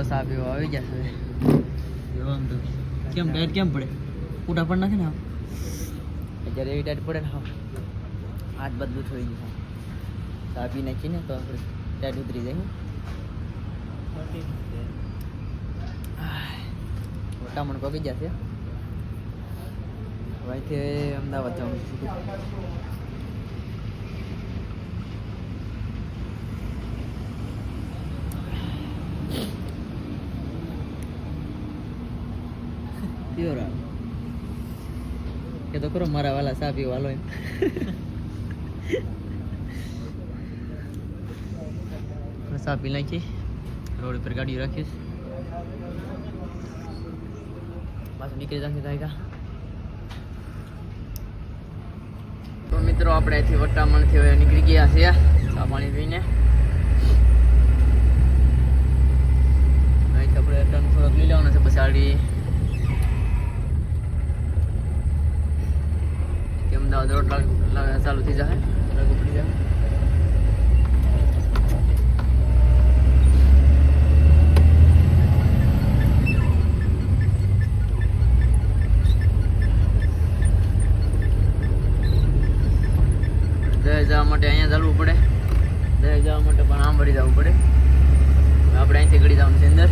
મિત્રો સાહેબ એવો આવી જશે એમ તો કેમ ટાઈટ કેમ પડે? ફૂટા પણ નથી ને અત્યારે એવી ટાઈટ પડે ને હા. હાથ બધું થઈ ગયું ચા પી નાખીને તો આપણે ટાઈટ ઉતરી જાય મોટા મણ પગી જશે અહીંથી અમદાવાદ જવાનું પ્યોર કે તો કરો મારા વાલા સા પીવા હાલો એમ. સા પી નાખી રોડ ઉપર ગાડી રાખીશ પાછું નીકળી જશે કાંઈ તો મિત્રો, આપણે અહીંથી વટામણથી હવે નીકળી ગયા છે ચા પાણી પીને. અહીંથી આપણે ટર્ન થોડોક લઈ લેવાનો છે. પછી આડી કે અમદાવાદ રોડ ચાલુ થઈ જાય. લાગુ પડી જાય દહેજ જવા માટે અહીંયા ચાલવું પડે. દહેજ જવા માટે પણ વળી જવું પડે. આપણે અહીંથી ગળી જવાનું છે અંદર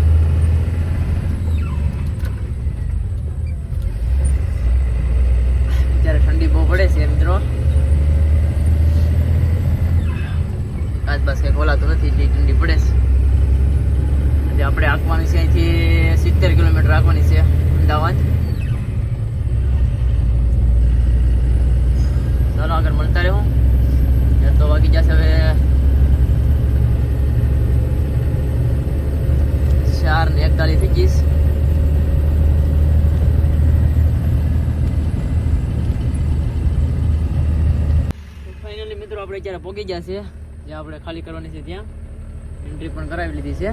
અત્યારે ઠંડી બહુ પડે છે મિત્રો આસપાસ કંઈ ખોલાતું નથી, એટલી ઠંડી પડે છે. આજે આપણે આંકવાની છે અહીંથી સિત્તેર કિલોમીટર આંકવાની છે, અમદાવાદ. ચાલો આગળ મળતા રહો. તો વાગી જશે હવે ચાર ને એકતાલીસ થઈ જઈશ ફાઇનલી મિત્રો આપણે અત્યારે પહોંચી ગયા છે જે આપણે ખાલી કરવાની છે ત્યાં. એન્ટ્રી પણ કરાવી લીધી છે.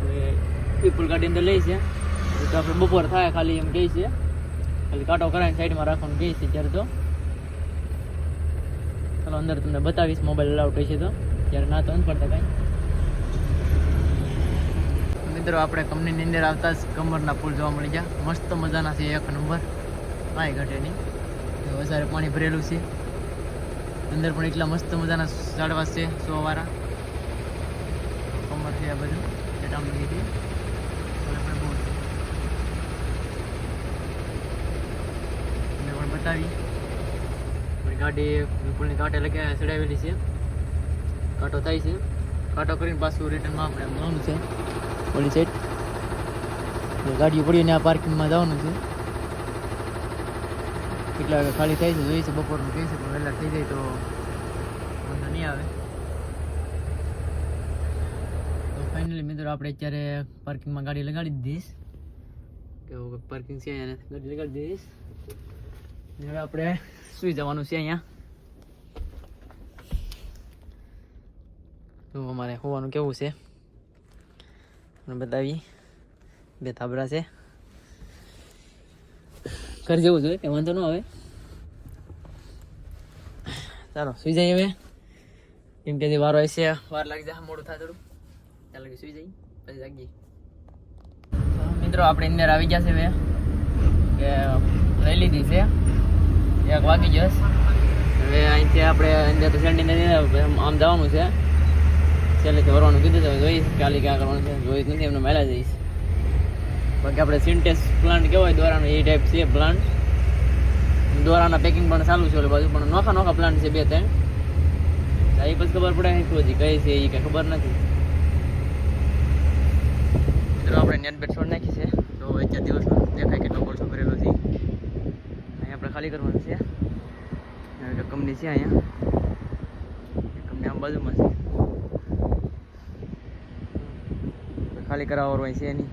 હવે પીપલ ગાડી અંદર લઈ છે. તો આપણે બપોર થાય ખાલી એમ કહે છે. ખાલી કાંટો કરાવીને સાઈડમાં રાખવાનું કહે છે ત્યારે તો. ચાલો અંદર તમને બતાવીશ મોબાઈલ અલાઉટ છે તો. ત્યારે ના તો નથી પડતા કાંઈ. મિત્રો, આપણે કંપનીની અંદર આવતા જ કમરના પુલ જોવા મળી ગયા. મસ્ત મજાના છે એક નંબર કાંઈ ઘટે નહીં. વધારે પાણી ભરેલું છે. અંદર પણ એટલા મસ્ત મજાના ઝાડવા છે સો વાળા કમર થયા બધું ચટામણી બહુ. તમને પણ બતાવી. ગાડી વિપુલની કાંટે લગાવી ચડાવેલી છે. કાંટો થાય છે. કાંટો કરીને પાછું રિટર્નમાં આપણે જવાનું છે. ઓલી સાઈડ ગાડીઓ પડીને આ પાર્કિંગમાં જવાનું છે. કેટલા વાગે ખાલી થાય છે જોઈએ છે, બપોરનું કહે છે, પણ વહેલા થઈ જાય તો વાંધો નહીં આવે. તો ફાઇનલી મિત્રો આપણે અત્યારે પાર્કિંગમાં ગાડી લગાડી દીધીશ કે પાર્કિંગ છે અહીંયા ગાડી લગાડી દીધીશ હવે આપણે સુઈ જવાનું છે અહીંયા. તો અમારે હોવાનું કેવું છે? બતાવી. બે તાબરા છે. ઘર જવું જોઈએ કે વાંધો ન આવે. ચાલો, સુઈ જઈએ હવે. કેમ કે વારો હશે વાર લાગી જાય મોડું થાય થોડું. ચાલો કે સુઈ જઈએ, પછી જાગીએ. મિત્રો, આપણે અંદર આવી ગયા છે હવે. કે લઈ લીધી છે. એક વાગી ગયો હવે અહીંથી આપણે અંદર તો નથી આમ જવાનું છે. છેલ્લેથી વરવાનું કીધું તો જોઈશ કાલે ક્યાં કરવાનું છે જોઈશ નથી, એમને મેલા જઈશ. બાકી આપણે સિન્ટેક્સ પ્લાન્ટ કહેવાય દોરાનો એ ટાઈપ છે પ્લાન્ટ દોરાના પેકિંગ પણ ચાલુ છે ઓલી બાજુ, પણ નોખા નોખા પ્લાન્ટ છે બે ત્રણ. એ પછી ખબર પડે શું હજી કઈ છે એ કઈ ખબર નથી. મિત્રો આપણે નેટ બેટ છોડ નાખી છે. તો અત્યાર દિવસ દેખાય કેટલો કોલસો ભરેલો છે. અહીંયા આપણે ખાલી કરવાનું છે. રકમની છે અહીંયા. કંપની આમ બાજુમાં છે. ખાલી કરાવવાનું છે છે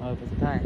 નહીં હવે પછી થાય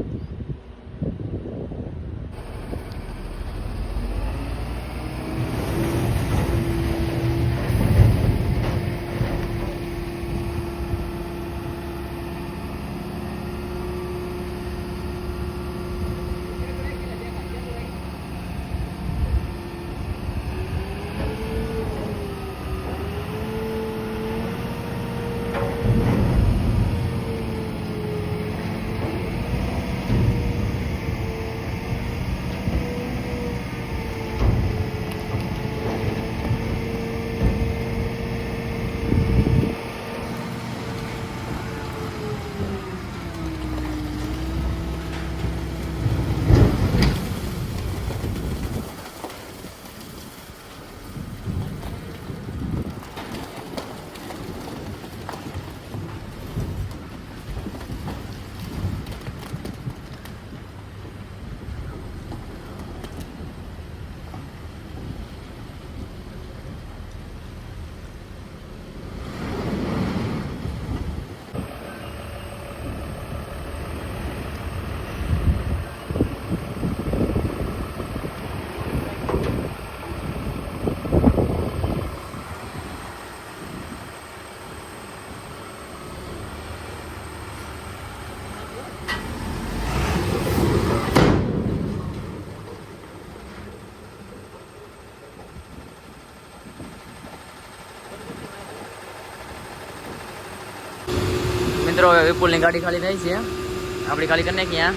મિત્રો હવે વિપુલની ગાડી ખાલી થાય છે આપણી ખાલી કરી નાખી આ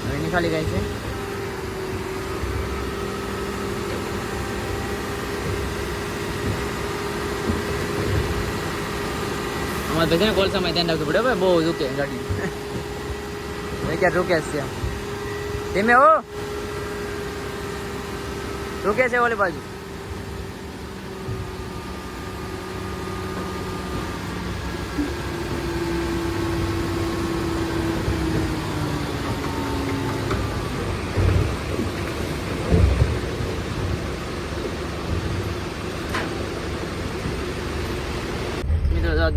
હવે એની ખાલી થાય છે અમારે બધા કોલસામાં ધ્યાન રાખવું પડે હવે બહુ રૂકે ગાડી હવે ક્યાં રૂકે છે ધીમે હો રૂકે છે ઓલી બાજુ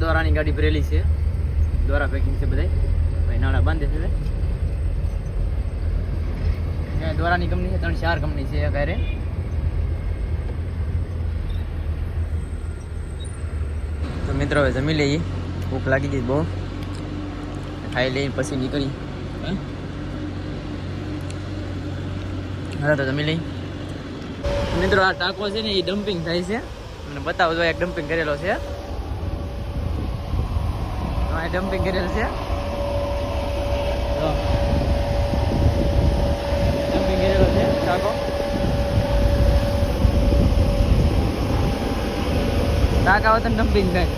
જો ગાડી ભરેલી છે. દ્વારા પેકિંગ છે બધા ભાઈ નાણાં બાંધે છે દ્વારાની કંપની છે, ત્રણ ચાર કંપની છે અત્યારે તો મિત્રો હવે જમી લઈએ. ભૂખ લાગી ગઈ બહુ. ખાઈ લઈને પછી નીકળી. હે? તો જમી લઈ મિત્રો, આ ટાંકો છે ને એ ડમ્પિંગ થાય છે. અને બતાવો જો એક ડમ્પિંગ કરેલો છે. આ ડમ્પિંગ કરેલ છે. ડમ્પિંગ કરેલો છે ટાંકો ટાંકા તો ડમ્પિંગ થાય.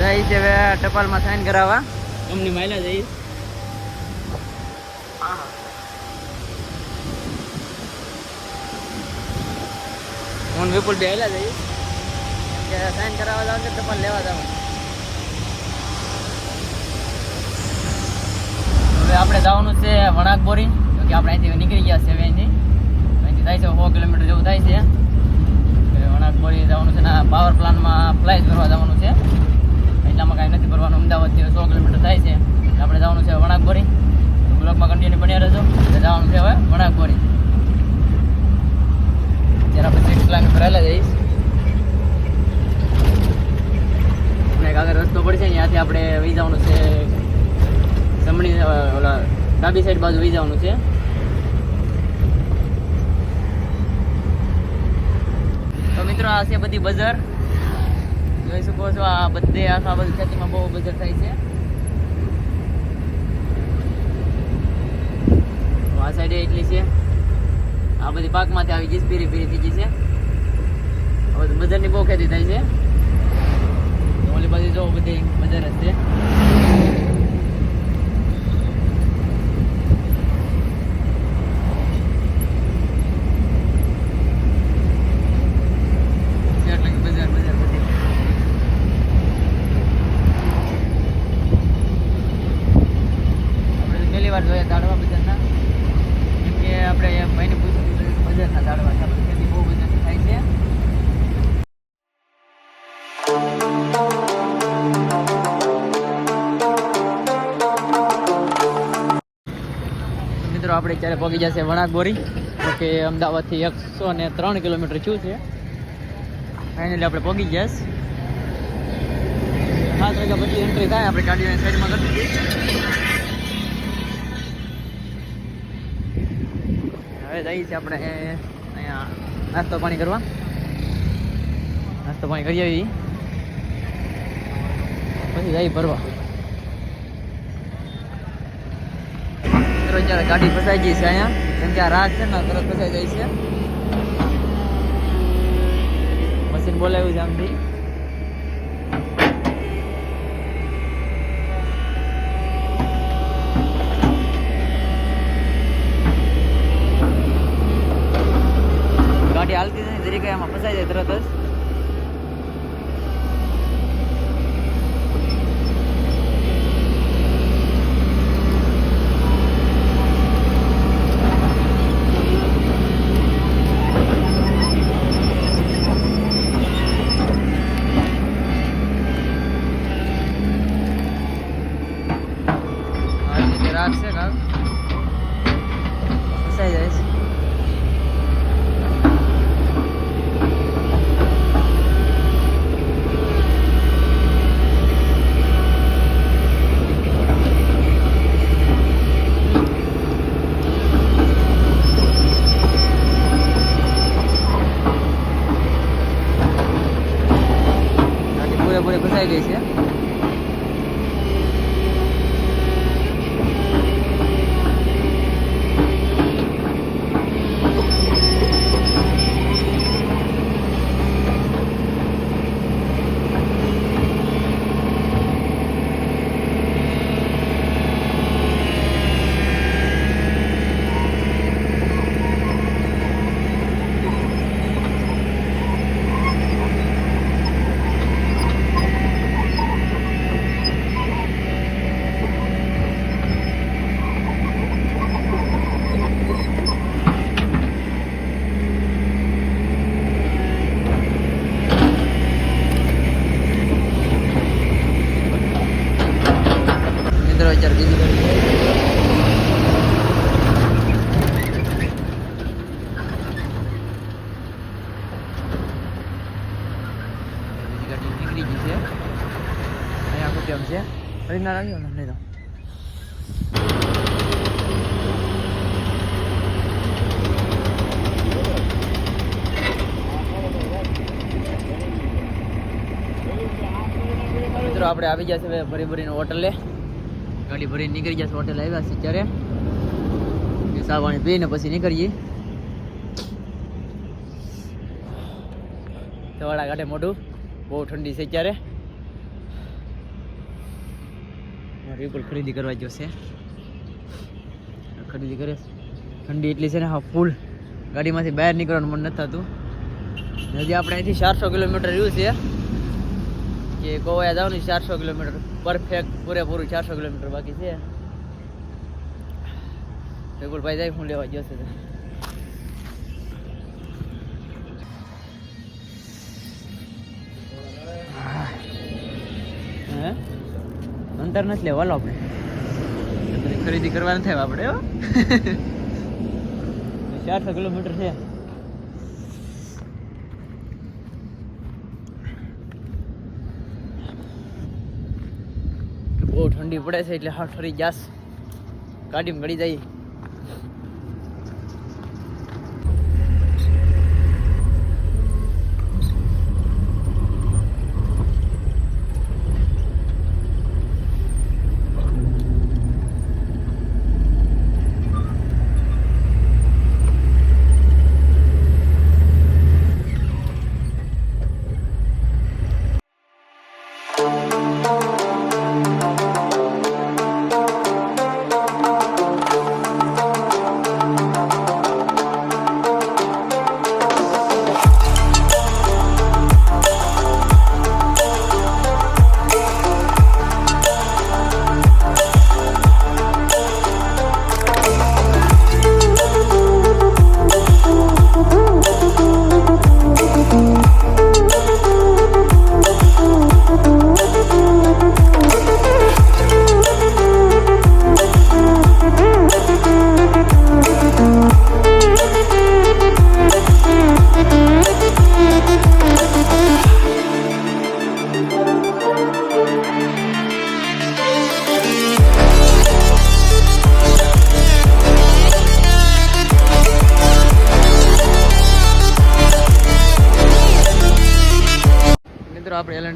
જાય છે હવે ટપાલમાં સાઈન કરાવવા. કંપની માયલા જઈશ હું. ને વિપુલ બે આવેલા જઈએ. કે સાઈન કરાવવા જાવ તો પણ લેવા જાવ. હવે આપણે જવાનું છે વણાક બોરી કે આપણે અહીંથી નીકળી ગયા છે અહીંથી. અહીંથી થાય છે સો કિલોમીટર જેવું થાય છે. વણાક બોરી જવાનું છે ને પાવર પ્લાન્ટમાં ફ્લાઇટ ભરવા જવાનું છે. એટલામાં કાંઈ નથી ભરવાનું. અમદાવાદથી સો કિલોમીટર થાય છે. આપણે જવાનું છે વણાક બોરી બ્લોકમાં કન્ટિન્યુ બન્યા રહેજો. જવાનું છે હવે વણાક બોરી ત્યારે આપણે સિક્સ કિલોમીટર પહેલાં જઈશ અને એક આગળ રસ્તો પડશે ને ત્યાંથી આપણે વહી જવાનું છે જમણી અ, ઓલા ડાબી સાઈડ બાજુ વહી જવાનું છે. તો મિત્રો, આ છે બધી બજાર. જોઈ શકો છો, આ બધે આખા બધું ખેતીમાં બહુ બજાર થાય છે. આ સાઈડે એટલી છે. આ બધી પાકમાંથી આવી ગઈ પીરી પીરી થઈ ગઈ છે. હવે બજારની બહુ ખેતી થાય છે. ઓલી બાજુ જો બધી બજાર જ છે. મિત્રો, આપણે ત્યારે પગી જશે વણાકબોરી? તો કે અમદાવાદથી એકસો ને ત્રણ કિલોમીટર છું છે? ફાઇનલી આપણે ગયા છે. સાત વાગ્યા પછી એન્ટ્રી થાય, આપણે ગાડીને સાઈડમાં કરી દીધી હવે જઈએ છીએ આપણે અહીંયા નાસ્તો પાણી કરવા. નાસ્તો પાણી કરી આવી પછી જઈ ભરવા અત્યારે ગાડી ફસાઈ ગઈ છે અહીંયા? કેમ કે આ રાત છે ને તરત ફસાઈ જાય છે. મશીન બોલાવ્યું છે આમથી. ગાડી હાલતી નથી, તરીકે આમાં ફસાઈ જાય તરત જ. ભરાઈ ગઈ છે. આપણે આવી ગયા છે ભરી ભરીને હોટલે. ગાડી ભરીને નીકળી ગયા છે, હોટલ આવ્યા છે ત્યારે. પાણી પીને પછી નીકળીએ. સવાળા કાઢે મોઢું. બહુ ઠંડી છે અત્યારે. વિપુલ ખરીદી કરવા ગયો છે. ખરીદી કરે ઠંડી એટલી છે ને, હા, ફૂલ. ગાડીમાંથી બહાર નીકળવાનું મન નથી થતું. હજી આપણે અહીંથી ચારસો કિલોમીટર રહ્યું છે. કે ગોવા જવાનું ચારસો કિલોમીટર. પરફેક્ટ પૂરેપૂરું ચારસો કિલોમીટર બાકી છે. વિપુલભાઈ જાય, હું લેવા ગયો છે. અંતર નથી લેવા લો આપણે. ખરીદી કરવાની થાય આપણે ચારસો કિલોમીટર છે બહુ ઠંડી પડે છે એટલે હા ઠરી જાસ. ગાડીમાં ગળી જાય.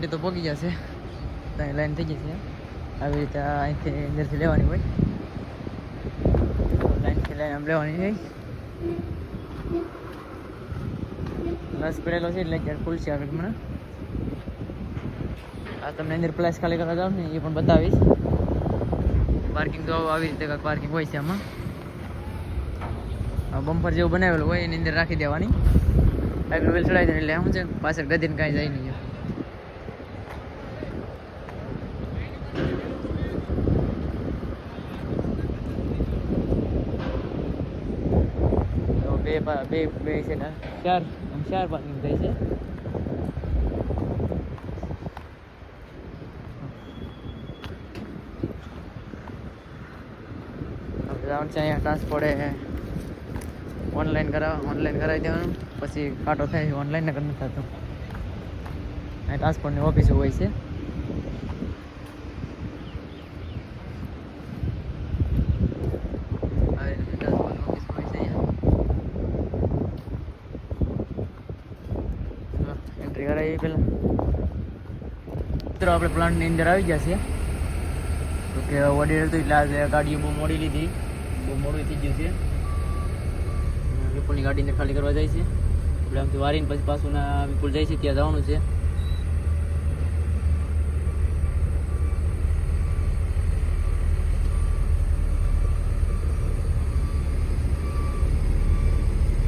મિત્રો તો પહોંચી જશે. છે ત્યાં લાઈન થઈ છે આવી રીતે અહીંથી અંદરથી લેવાની હોય. લાઈનથી લાઈન આમ લેવાની હોય. રસ પડેલો છે એટલે ક્યારે ખુલશે આગળ મને આ તમને અંદર પ્લેસ ખાલી કરવા જાવ ને એ પણ બતાવીશ. પાર્કિંગ તો આવી રીતે કાંઈક પાર્કિંગ હોય છે આમાં. બમ્પર જેવું બનાવેલું હોય એની અંદર રાખી દેવાની. આગળ વેલ ચડાવી દે એટલે શું છે, પાછળ ગદીને કાંઈ જાય નહીં તો બે બે છે ને, ચાર ચાર પાર્કિંગ થાય છે. આપણે છે અહીંયા ટ્રાન્સપોર્ટે ઓનલાઈન કરાવ ઓનલાઈન કરાવી દેવાનું. પછી કાંટો થાય ઓનલાઈન નગર નથી થતો. અહીં ટ્રાન્સપોર્ટની ઓફિસ હોય છે આવી રીતે ટ્રાન્સપોર્ટની ઓફિસ હોય છે અહીંયા એન્ટ્રી કરાવી પહેલાં મિત્રો, આપણે પ્લાન્ટની અંદર આવી ગયા છીએ. તો કે ઓર્ડર હતું એટલે આજે ગાડીઓ બહુ મોડી લીધી. બહુ મોડું થઈ ગયું છે. વિપુલની ગાડીને ખાલી કરવા જાય છે. આપણે આમથી વારીને પછી પાછું ના વિપુલ જાય છે, ત્યાં જવાનું છે.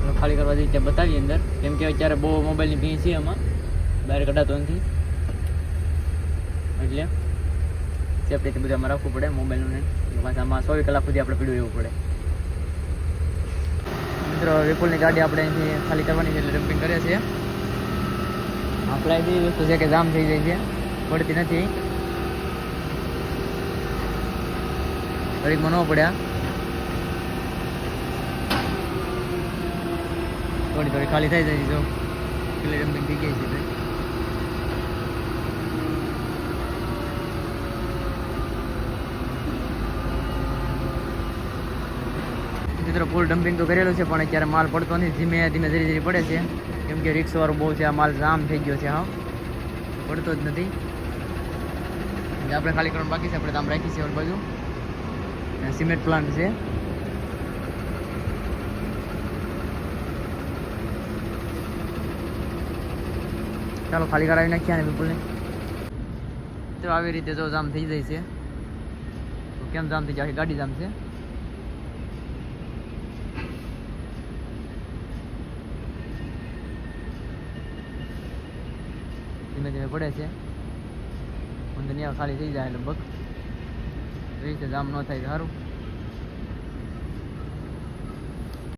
હવે ખાલી કરવા જઈએ ત્યાં બતાવીએ અંદર. કેમ કે અત્યારે બહુ મોબાઈલની ભીં છે આમાં. બહાર કઢાતો નથી. એટલે સેફટીથી બધું આમાં રાખવું પડે મોબાઈલનું ને પાછા આમાં ચોવીસ કલાક સુધી આપણે પીડું રહેવું પડે. મિત્રો વિપુલની ગાડી આપણે અહીંથી ખાલી કરવાની છે, એટલે ડમ્પિંગ કરે છે આપણે એવી વસ્તુ છે કે જામ થઈ જાય છે, પડતી નથી. ઘડીકમાં ન પડ્યા. થોડી થોડી ખાલી થઈ જાય છે, જો. એટલે ડમ્પિંગ થઈ ગઈ છે તે. મિત્રો ફૂલ ડમ્પિંગ તો કરેલું છે, પણ અત્યારે માલ પડતો નથી. ધીમે ધીમે ધીરે ધીરે પડે છે. કેમ કે રિક્ષાવાળો બહુ છે, આ માલ જામ થઈ ગયો છે, હા. પડતો જ નથી. આપણે ખાલી કરવાનું બાકી છે, આપણે તો આમ રાખી છે બાજુ. સિમેન્ટ પ્લાન્ટ છે. ચાલો, ખાલી કરાવી નાખ્યા ને બિલકુલ તો આવી રીતે જો જામ થઈ જાય છે. કેમ જામ થઈ જાય? ગાડી જામ છે. ધીમે ધીમે પડે છે. અંદર ખાલી થઈ જાય લગભગ. એવી રીતે જામ ન થાય સારું.